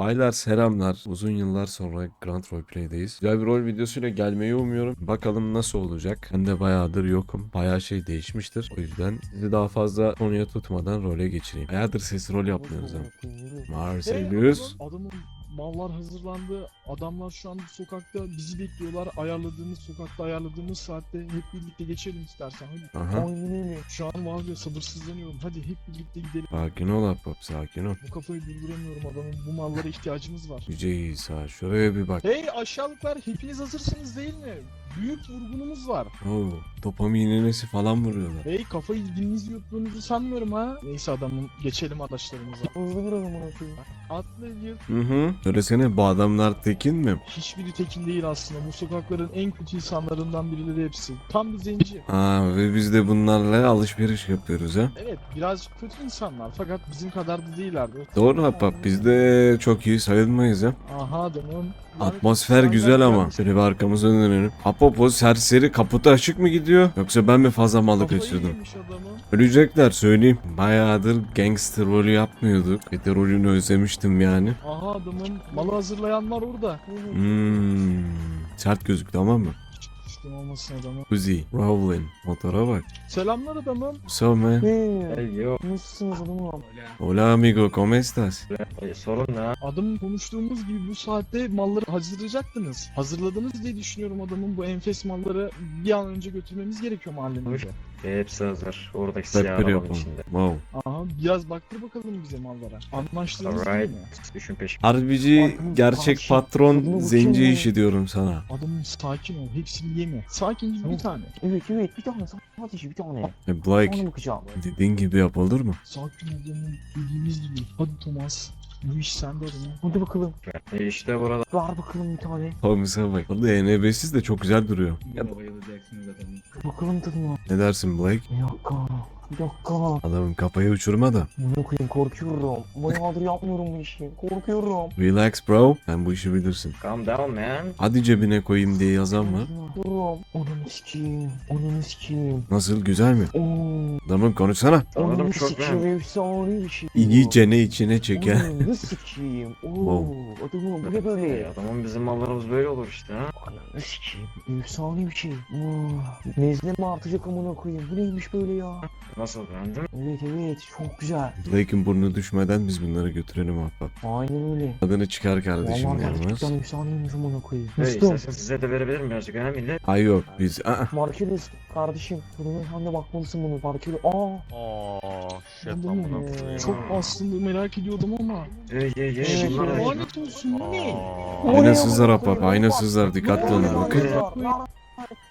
Baylar selamlar. Uzun yıllar sonra Grand Roleplay'deyiz. Güzel bir rol videosuyla gelmeyi umuyorum. Bakalım nasıl olacak. Ben de bayağıdır yokum. Bayağı şey değişmiştir. O yüzden sizi daha fazla konuya tutmadan role geçireyim. Bayağıdır ses rol yapmıyoruz ama. Marcelius. Hey, adamın mallar hazırlandı. Adamlar şu an bu sokakta bizi bekliyorlar. Ayarladığımız sokakta ayarladığımız saatte hep birlikte geçelim istersen. Hadi. Aha. Aynen öyle. Şu an var ya sabırsızlanıyorum. Hadi hep birlikte gidelim. Sakin ol Ahbap sakin ol. Bu kafayı durduramıyorum adamın. Bu mallara ihtiyacımız var. Yüce İsa şuraya bir bak. Hey aşağılıklar hepiniz hazırsınız değil mi? Büyük vurgunumuz var. Oo, dopamin iğnesi falan vuruyorlar. Hey kafayı dilinizi yuttuğunuzu sanmıyorum ha. Neyse adamın geçelim araçlarımıza. Hızlı bir adamın atıyor. Atla gir. Hı hı. Söylesene bu adamlar tekin mi? Hiçbiri tekin değil aslında. Bu sokakların en kötü insanlarından birileri hepsi. Tam bir zenci. Aa ve biz de bunlarla alışveriş yapıyoruz ha. Evet biraz kötü insanlar fakat bizim kadar da değillerdi. Doğru Ahbap biz de çok iyi sayılmayız ha. Aha adamım. Atmosfer güzel ama. Şöyle bir arkamıza dönelim. Apopo serseri kaputu açık mı gidiyor? Yoksa ben mi fazla malı kaçırdım? Ölecekler söyleyeyim. Bayağıdır gangster rolü yapmıyorduk. De rolünü özlemiştim yani. Aha adamın malı hazırlayanlar orada. Hmm, sert gözüktü ama mı? İşte olmasın adamı. Uzi, Rowling, motora bak. Selamlar adamım. So man. Hey, Hey yo, nasılsınız adamım? Hola amigo, ¿cómo estás? e, sorun ne? Adamın konuştuğumuz gibi bu saatte malları hazırlayacaktınız. Hazırladınız diye düşünüyorum adamın bu enfes malları bir an önce götürmemiz gerekiyor mahallemize. E, hepsi hazır. Oradaki arabanın yapalım. içinde. Wow. Aha biraz baktır bakalım bize mallara. Anlaştığımız değil Alright. mi? Düşün peşime. Harbici, gerçek patron, zenci işi diyorum sana. Adamım sakin ol. Hepsini yeme. Sakin bir tane. Evet evet bir tane sadece bir tane. E, bakacağım. dediğin gibi yap olur mu? Sakin ol. Dediğimiz gibi. Hadi Thomas. Bu iş sende adamım. Hadi bakalım. E, işte burada. Ver bakalım bir tane. Thomas'a bak. O da ENB'siz de çok güzel duruyor. Ya, Bakalım tadına. ne dersin Blake? Bir dakika. Bir dakika. Adamın kafayı uçurma da. Bunu koyayım korkuyorum. Bayağıdır yapmıyorum bu işi. Korkuyorum. Relax bro. Sen bu işi bilirsin. Calm down man. Hadi cebine koyayım diye yazan var. Korkuyorum. Ananı sikeyim. Ananı sikeyim. Nasıl güzel mi? Oo. Adamım konuşsana. Sanırım Ananı çok sikeyim efsane bir şey. İyice ne içine çeker. Ananı sikeyim. Oo. Wow. Adamım bu ne böyle? adamın bizim mallarımız böyle olur işte ha. Ananı sikeyim. Efsane bir şey. Oo. Nezle mi artacak amına koyayım? Bu neymiş böyle ya? Nasıl beğendin? Evet evet çok güzel. Blake'in burnu düşmeden biz bunları götürelim ahbap. Aynen öyle. Adını çıkar kardeşim Vallahi yalnız. gerçekten efsaneymiş amına koyayım. Hey, Dostum. istersen size de verebilirim birazcık ha millet. Ay yok biz. Aa, Markelis kardeşim. Bunu sen de bakmalısın bunu. Markelis. Aa. Aa, shit Adamım, amına koyayım. Çok aslında merak ediyordum ama. Hey hey hey Şey, bunlar ne? lanet olsun bu ne? Aa, Aynasızlar ahbap aynasızlar dikkatli olun bakın.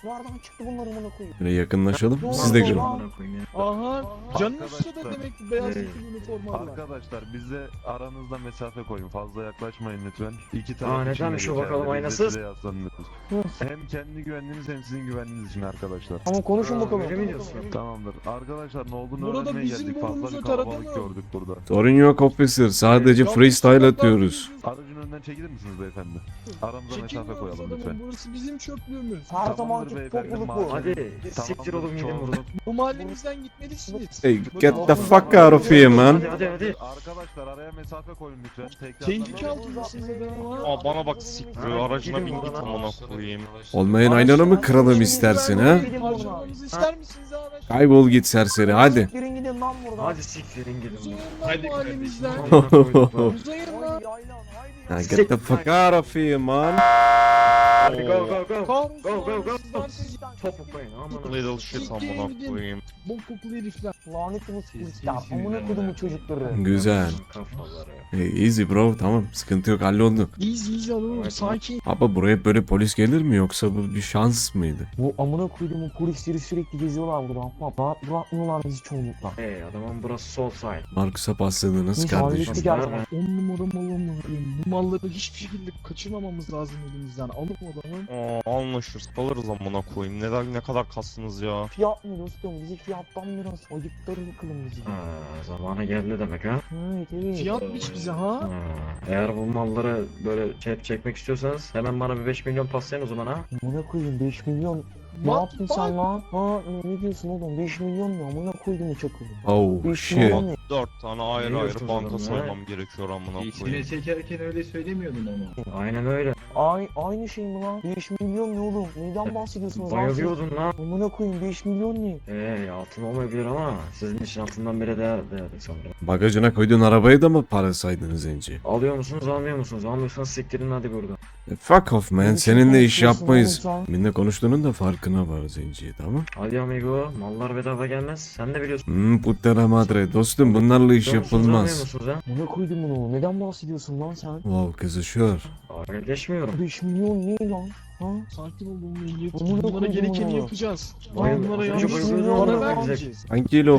Nereden çıktı bunlar amına koyayım? Böyle yakınlaşalım siz de görün. Amına koyayım ya. Aha demek ki beyaz Hey. üniformalar. Arkadaşlar bize aranızda mesafe koyun. Fazla yaklaşmayın lütfen. İki Aa, taraf için nedenmiş de o bakalım, geçerli. Aynasız? size. Hem kendi güvenliğiniz hem sizin güvenliğiniz için arkadaşlar. Ama konuşun Aa, bakalım. öyle mi diyorsun? Tamamdır. Arkadaşlar ne olduğunu Burada öğrenmeye bizim geldik. Fazla burnumuzu bir kalabalık mı? gördük burada. Sorun yok officer sadece freestyle sokaklar atıyoruz. Aracın önünden çekilir misiniz beyefendi? Aramıza mesafe koyalım lütfen. Burası bizim çöplüğümüz. Her Beyefendi, topluluk bu. Hadi siktir gidin çoğunluk- buradan. Bu mahallemizden gitmelisiniz. Hey get the fuck out of here man. Hadi hadi hadi. Arkadaşlar araya mesafe koyun lütfen. Tekrar Tehlike altındasınız adamım ha. Aa bana bak siktir aracına bin git amına koyayım. Olmayan aynanı mı kıralım istersin ha? Harcamamızı ister misiniz araç? Kaybol git serseri hadi. Siktirin gidin lan buradan. Hadi siktirin gidin. Hadi mahallemizden. kardeşim. Uzayın lan. Get the fuck out of here man. Hadi go go go. Go, go, go. Topuklayın aman. Little shit amına koyayım. bok kokulu herifler. Lanet olsun polisler. Amına kodumu çocukları. Güzel. Hey, easy bro tamam sıkıntı yok halloldu. İyiyiz adamım Evet, sakin. Baba buraya böyle polis gelir mi yoksa bu bir şans mıydı? Bu amına koyduğumun polisleri sürekli geziyorlar burada. Ama rahat bırakmıyorlar bizi çoğunlukla. Hey adamın burası sol side. Markus'a pasladınız kardeşim. Nerede? On numara malım Bu malları hiçbir şekilde kaçırmamamız lazım elimizden. Alın adamım. Aa anlaşırız kalırız amına koyayım. Neden ne kadar kastınız ya? Fiyat mı dostum? Bizi fiyattan biraz ayıpları bakalım bizi. Ha, zamanı geldi demek ha. Evet evet. Fiyat biç bize ha. Ha, eğer bu malları böyle çek çekmek istiyorsanız hemen bana bir 5 milyon paslayın o zaman ha. Amına koyayım 5 milyon Ne Lan, yaptın sen lan? Ha ne diyorsun oğlum? 5 milyon ne? Amına koydum çakılı. Oh 5 shit. milyon ne? 4 tane ayrı ayrı banka soymam gerekiyor amına İçine koyayım. çekerken öyle söylemiyordun ama. Aynen öyle. Ay, aynı şey mi lan? 5 milyon ne oğlum? Neyden bahsediyorsunuz lan siz? Bayılıyordun lan. Amına koyayım 5 milyon ne? Ee altın olmayabilir ama sizin için altından bile değer değerli sanırım. Bagajına koyduğun arabayı da mı para saydın zenci? Alıyor musunuz almıyor musunuz? Almıyorsanız siktirin hadi buradan. E, Fuck off man. Ne Seninle iş konuşuyorsun yapmayız. oğlum sen? Kiminle konuştuğunun da farkına var zenci tamam? Hadi amigo mallar bedava gelmez. Sen de biliyorsun. Hmm, puttana madre. Dostum bunlarla iş Alıyor musunuz, almıyor yapılmaz. musunuz ha? Amına koydum bunu. Neden bahsediyorsun lan sen? Wow kızışıyor. Dalga geçmiyorum. 5 milyon ne lan? Ha? Sakin ol ehliyet. Amına Bunlara gerekeni yapacağız. Bayıl- Bunlara az yanlış önce bayılıyordun para ama. vermeyeceğiz.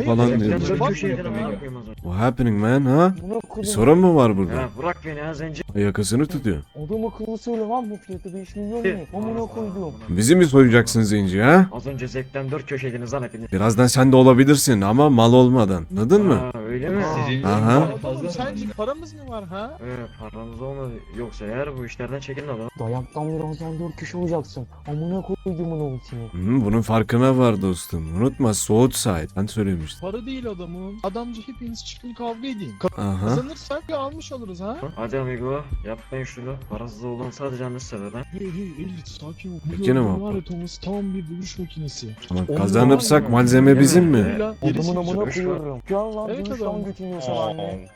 Falan diyor. bak- o zaman. What happening man ha? Bir sorun mu var burada? Ya bırak beni ya zenci. Yakasını tutuyor. Adam akıllı söyle lan bu fiyatı 5 milyon ne? Amına koydum. Bizi mi soyacaksın zenci ha? Az önce zevkten dört köşeydiniz lan hepiniz. Birazdan sen de olabilirsin ama mal olmadan. Anladın mı? Aa, öyle mi? Sizin Aha. Oğlum sence paramız mı var ha? Evet paranız olmadı. Yoksa eğer bu işlerden çekin lan. Dayaktan birazdan 4 kişi olacaksın. Amına koydum onu seni. Hı, bunun farkına var dostum. Unutma Southside. Ben söylemiştim. Para değil adamım. Adamca hepiniz çıkın kavga edin. Aha. Kazanırsak bir almış oluruz ha. Hadi amigo yapmayın şunu. Parasız olan sadece annesi sever lan. Hey hey elit sakin ol. Peki Biliyorum ne var ya? Thomas tam bir dövüş makinesi. Ama Ondan kazanırsak var ya. malzeme bizim mi? Hala Adamın amına koyuyorum. Gel lan Evet adam. lan anne.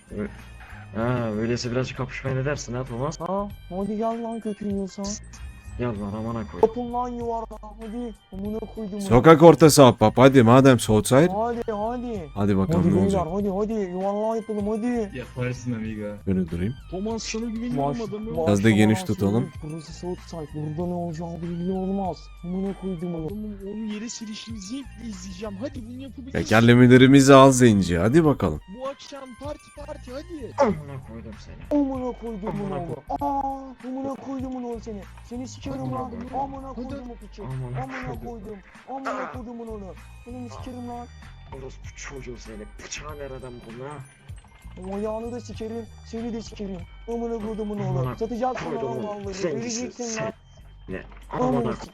Ha öyleyse birazcık kapışmaya ne dersin ha Thomas? Ha hadi gel lan götürüyorsan. Gel lan amana koy. Yapın lan yuvarla hadi. Amına koydum onu. Sokak ortası ahbap. Hadi madem Southside. Hadi hadi. Hadi bakalım Hadi ne olacak. hadi hadi yuvarlağa yapalım hadi. Yaparsın amigo. Böyle durayım. Thomas sana güveniyorum adamım. Biraz da geniş tutalım. Burası Southside. Burada ne olacağı belli olmaz. Amına koydum onu. Adamın onun yere serişini zevkle izleyeceğim. Hadi bunu yapabiliriz. Tekerlemelerimizi al zenci. Hadi bakalım. Bu akşam parti parti hadi. Amına koydum seni. Amına koydum bunu Amına koydum bunu seni. Seni sikerim lan. Amına koydum o piçi. Amına koydum. Amına koydum onu. Seni sikerim lan. Orospu çocuğu seni. Bıçağı nereden buldun ha? Ayağını da sikerim. Seni de sikerim. Amına koydum onu oğlum. Lan koydum onu. malları. Sen Vereceksin lan. Ne? Amına Amına sik-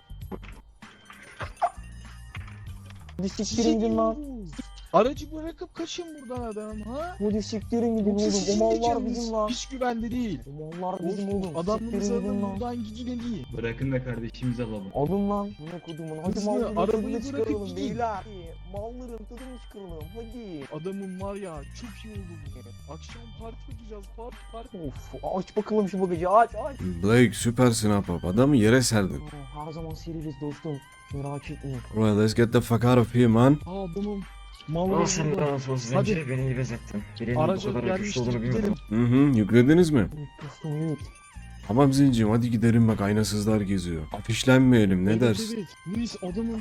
Hadi siktirin gidin lan. Aracı bırakıp kaçın buradan adam ha. Hadi siktirin gidin Yoksa oğlum. O sizin de mallar bizim lan. hiç güvende değil. O mallar bizim oğlum. Adamınızı Siktirin gidin alın lan. buradan gidin iyi. Bırakın da kardeşimizi alalım. Alın lan. Amına koydum onu. Hadi Hızlı, malların arabayı tadını bırakıp çıkaralım gidin. beyler. Malların tadını çıkaralım. Hadi. Adamın var ya çok iyi oldu bu. Akşam parti yapacağız parti parti. Of aç bakalım şu bagajı aç aç. Blake süpersin ahbap. Adamı yere serdin. Aa, Her zaman seririz dostum. Merak etme. Alright let's get the fuck out of here man. Aa adamın Al malları sen burada. bana sos zenci beni iyi benzettin. Birinin bu Araca kadar güçlü gelmiştik olduğunu bilmiyordum. Hı hı yüklediniz mi? Evet. Tamam zincim hadi gidelim bak aynasızlar geziyor. Afişlenmeyelim ne Evet, dersin? Evet. Luis adamın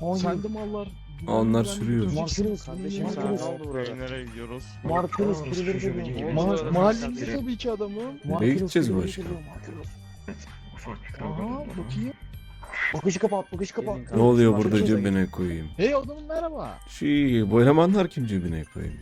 Hayır. sende mallar. Onlar sürüyor. Markırız Kardeşim sen ne oldu buraya? Nereye gidiyoruz? Markırız Aa, birileri çocuğu geliyor. beni Ma Markırız. mahallemizde tabii ki adamın. Nereye gideceğiz başka? geliyor, Markırız. Ufak Bagajı kapat bagajı kapat. Ne oluyor burada da cebine koyayım? Hey adamım merhaba. Şey bu elemanlar kim cebine koyayım?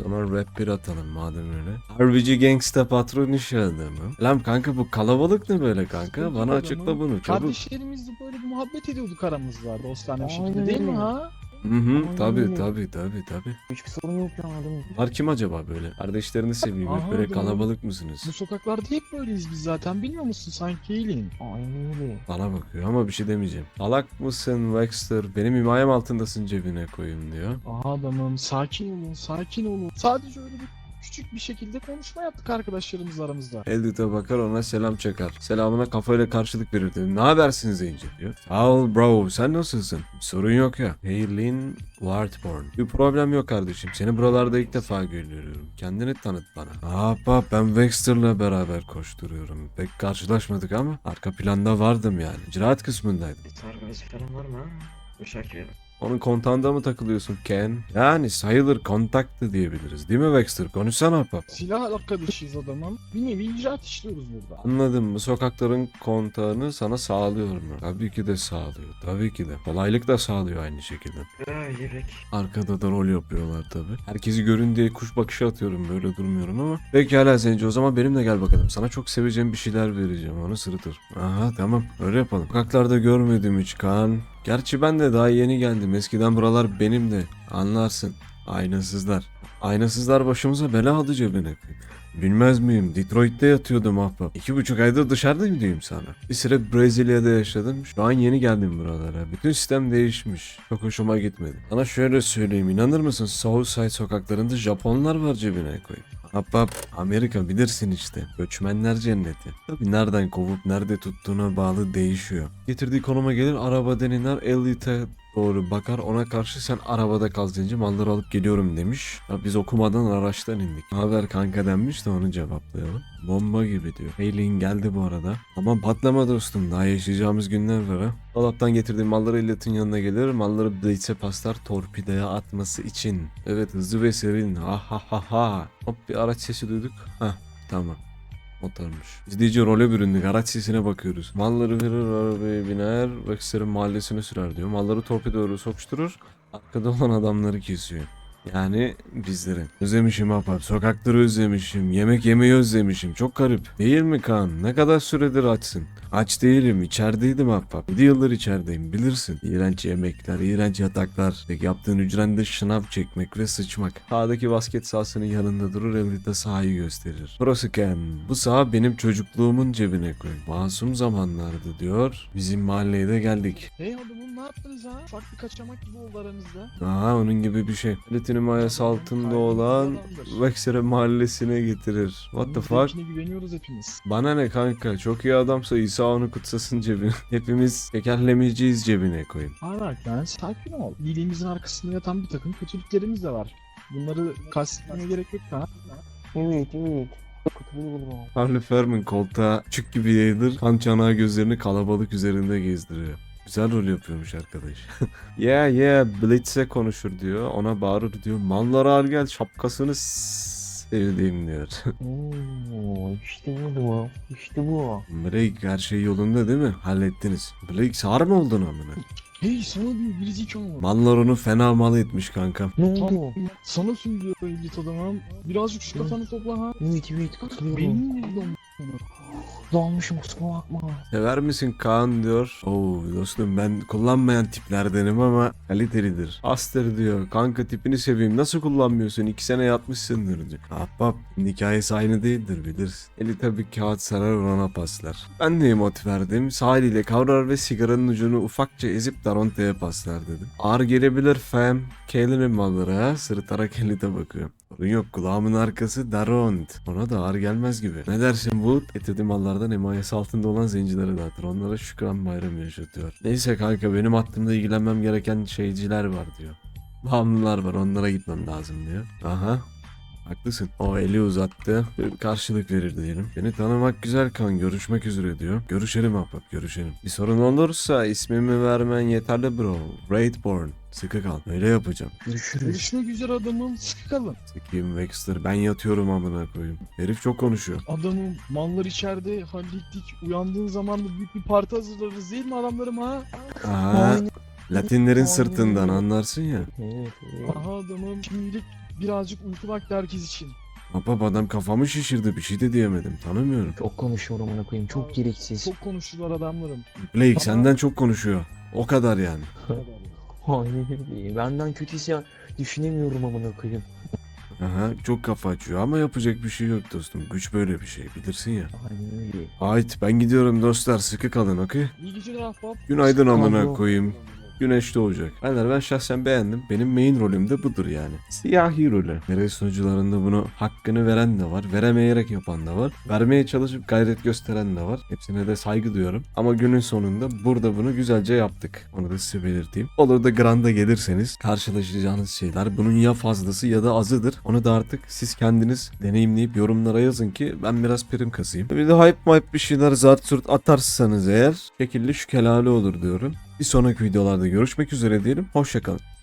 O zaman rap bir atalım madem öyle. RBG Gangsta patron iş adamı. Lan kanka bu kalabalık ne böyle kanka? Bana açıkla bunu çabuk. Kardeşlerimizle böyle bir muhabbet ediyorduk aramızda dostane bir şekilde değil mi ha? Hı hı tabi tabi tabi tabi. Hiçbir sorun yok ya adamım. Bunlar kim acaba böyle? Kardeşlerini seveyim hep Aha, böyle doğru. kalabalık mısınız? Bu sokaklarda hep böyleyiz biz zaten bilmiyor musun sanki Eylin? Aynen öyle. Bana bakıyor ama bir şey demeyeceğim. Salak mısın Wexter? Benim himayem altındasın cebine koyayım diyor. Aha adamım sakin olun sakin olun. Sadece öyle bir küçük bir şekilde konuşma yaptık arkadaşlarımız aramızda. Eldit'e bakar ona selam çakar. Selamına kafayla karşılık verir dedim. Ne habersin Zenci diyor. Sağ ol bro sen nasılsın? Bir sorun yok ya. Haylin Wartborn. Bir problem yok kardeşim. Seni buralarda ilk defa görüyorum. Kendini tanıt bana. Ahbap ben Wexter'la beraber koşturuyorum. Pek karşılaşmadık ama arka planda vardım yani. İcraat kısmındaydım. Bir sargısı falan var mı ha? Uşak yerim. Onun kontağında mı takılıyorsun Ken? Yani sayılır kontaktı diyebiliriz. Değil mi Wexter? Konuşsana ahbap. Silah arkadaşıyız adamım. Bir nevi icraat işliyoruz burada. Anladım. Bu sokakların kontağını sana sağlıyorum. Tabii ki de sağlıyor. Tabii ki de. Kolaylık da sağlıyor aynı şekilde. Yürek. Arkada da rol yapıyorlar tabii. Herkesi görün diye kuş bakışı atıyorum. Böyle durmuyorum ama. Pekala Zenci o zaman benimle gel bakalım. Sana çok seveceğim bir şeyler vereceğim. Onu sırıtır. Aha tamam. Öyle yapalım. Sokaklarda görmedim hiç kan. Gerçi ben de daha yeni geldim. Eskiden buralar benim de. Anlarsın. Aynasızlar. Aynasızlar başımıza bela aldı cebine. Bilmez miyim? Detroit'te yatıyordum ahbap. İki buçuk aydır dışarıdayım diyeyim sana. Bir süre Brezilya'da yaşadım. Şu an yeni geldim buralara. Bütün sistem değişmiş. Çok hoşuma gitmedi. Sana şöyle söyleyeyim. inanır mısın? Southside sokaklarında Japonlar var cebine koyup. Ahbap Amerika bilirsin işte. Göçmenler cenneti. Tabi nereden kovup nerede tuttuğuna bağlı değişiyor. Getirdiği konuma gelir araba deniner Elite'e doğru bakar ona karşı sen arabada kal zenci malları alıp geliyorum demiş. Ya biz okumadan araçtan indik. Haber kanka denmiş de onu cevaplayalım. Bomba gibi diyor. Hayley'in geldi bu arada. Tamam patlama dostum daha yaşayacağımız günler var ha. Dolaptan getirdiğim malları illetin yanına gelir. Malları Blitz'e paslar torpidoya atması için. Evet hızlı ve serin. Ha ha ha ha. Hop bir araç sesi duyduk. Hah tamam. Motormuş. İzleyici role büründük. Araç sesine bakıyoruz. Malları verir arabaya biner. Wexter'ın mahallesine sürer diyor. Malları torpidoya sokuşturur. Arkada olan adamları kesiyor. Yani bizleri. Özlemişim apar. Sokakları özlemişim. Yemek yemeyi özlemişim. Çok garip. Değil mi Kaan? Ne kadar süredir açsın? Aç değilim. içerideydim ahbap. 7 yıldır içerideyim. Bilirsin. İğrenç yemekler, iğrenç yataklar. Tek yaptığın hücrende şınav çekmek ve sıçmak. Sağdaki basket sahasının yanında durur evde sahayı gösterir. Burası Ken. Bu saha benim çocukluğumun cebine koy. Masum zamanlardı diyor. Bizim mahalleye de geldik. Ne yaptınız ha? Ufak bir kaçamak gibi oldu aranızda. Aha onun gibi bir şey. Platinum mayası altında olan Wexer'e mahallesine getirir. What the fuck? zevkine güveniyoruz hepimiz. Bana ne kanka çok iyi adamsa İsa onu kutsasın cebine. Hepimiz tekerlemeciyiz cebine koyun. Arak lan sakin ol. İyiliğimizin arkasında yatan bir takım kötülüklerimiz de var. Bunları kastetmeye gerek yok ha. Evet evet. Harley Fermin koltuğa çük gibi yayılır. Kan çanağı gözlerini kalabalık üzerinde gezdiriyor. Güzel rol yapıyormuş arkadaş. yeah yeah Blitz'e konuşur diyor. Ona bağırır diyor. Mallara al gel şapkasını sevdiğim diyor. Oo, işte bu. İşte bu. Blake her şey yolunda değil mi? Hallettiniz. Blake sağır mı oldun amına? Hey sana bir biricik ama. Mallar onu fena mal etmiş kankam. Ne Tam oldu? sana söylüyor elit adamım. Birazcık şu kafanı topla ha. Evet evet katılıyorum. Benim mi bildim? Dalmışım kusura bakma. Sever misin Kaan diyor. Oo dostum ben kullanmayan tiplerdenim ama kalitelidir. Aster diyor. Kanka tipini seveyim. Nasıl kullanmıyorsun? İki sene yatmışsındır diyor. Ahbap hikayesi aynı değildir bilirsin. Eli tabi kağıt sarar ona paslar. Ben de emot verdim. Sağ eliyle kavrar ve sigaranın ucunu ufakça ezip Daronte'ye paslar dedim. Ağır gelebilir fam. Kaylin'in malları ha. Sırıtarak Elite bakıyor. Yok kulağımın arkası Daront. Ona da ağır gelmez gibi. Ne dersin Wood? Getirdiği mallardan emayesi altında olan zencileri dağıtır. Onlara şükran bayramı yaşatıyor. Neyse kanka benim hakkımda ilgilenmem gereken şeyciler var diyor. Bağımlılar var onlara gitmem lazım diyor. Aha Haklısın. O eli uzattı. Bir karşılık verir diyelim. Beni tanımak güzel kan. Görüşmek üzere diyor. Görüşelim ahbap görüşelim. Bir sorun olursa ismimi vermen yeterli bro. Raidborn. Sıkı kal. Öyle yapacağım. Görüşürüz. Görüşmek üzere adamım. Sıkı kalın. Sikiyim Wexter. Ben yatıyorum amına koyayım. Herif çok konuşuyor. Adamım mallar içeride hallettik. Uyandığın zaman da büyük bir parti hazırlarız değil mi adamlarım ha? Aha. Aynen. Latinlerin sırtından anlarsın ya. Aha adamım şimdilik birazcık uyku vakti herkes için. Ahbap adam kafamı şişirdi. Bir şey de diyemedim. Tanımıyorum. Çok konuşuyorum amına koyayım. Çok gereksiz. Çok konuşurlar adamlarım. Blake senden çok konuşuyor. O kadar yani. Aynen öyle. Benden kötüyse düşünemiyorum amına koyayım. Aha çok kafa açıyor ama yapacak bir şey yok dostum. Güç böyle bir şey bilirsin ya. Aynen öyle. Ait ben gidiyorum dostlar sıkı kalın okey? İyi geceler ahbap. Günaydın amına koyayım. Güneş doğacak. Beyler ben şahsen beğendim. Benim main rolüm de budur yani. Siyahi rolü. Nereye sunucularında bunu hakkını veren de var. Veremeyerek yapan da var. Vermeye çalışıp gayret gösteren de var. Hepsine de saygı duyuyorum. Ama günün sonunda burada bunu güzelce yaptık. Onu da size belirteyim. Olur da Grand'a gelirseniz karşılaşacağınız şeyler bunun ya fazlası ya da azıdır. Onu da artık siz kendiniz deneyimleyip yorumlara yazın ki ben biraz prim kasayım. Bir de hype mype bir şeyler zart surt atarsanız eğer şekilli şu kelale olur diyorum. Bir sonraki videolarda görüşmek üzere diyelim. Hoşçakalın.